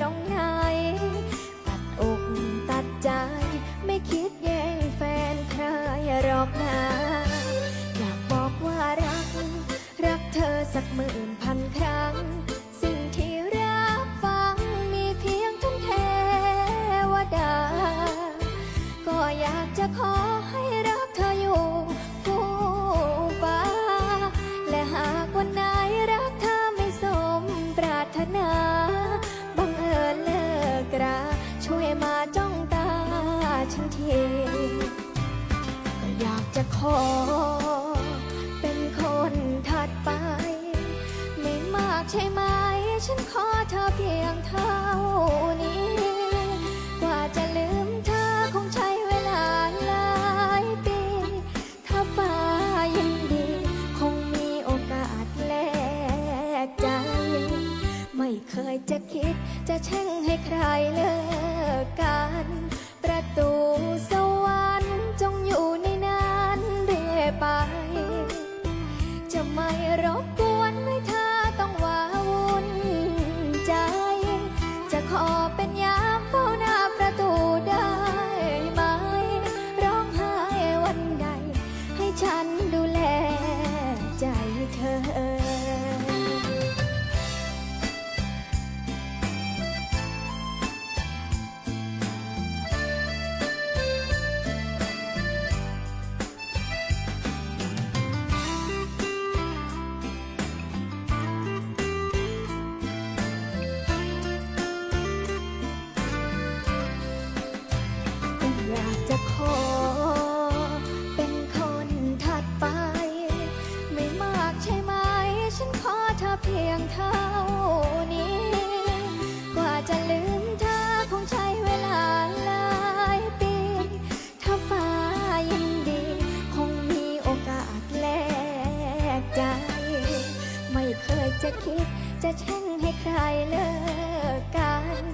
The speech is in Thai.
ตรงไหน ตัดอกตัดใจ ไม่คิดแย่งแฟนใครหรอกนะอยากบอกว่ารัก รักเธอสักหมื่นพันครั้ง สิ่งที่รับฟังมีเพียงทุนเทวดา ก็อยากจะขอ ให้มาจ้องตาฉันเทอยากจะขอ เป็นคนถัดไป ไม่มากใช่ไหม ฉันขอเธอเพียง ยจะคิดจะแช่งให้ใครเลิกกัน ประตู คิดจะแช่งให้ใครเลิกกัน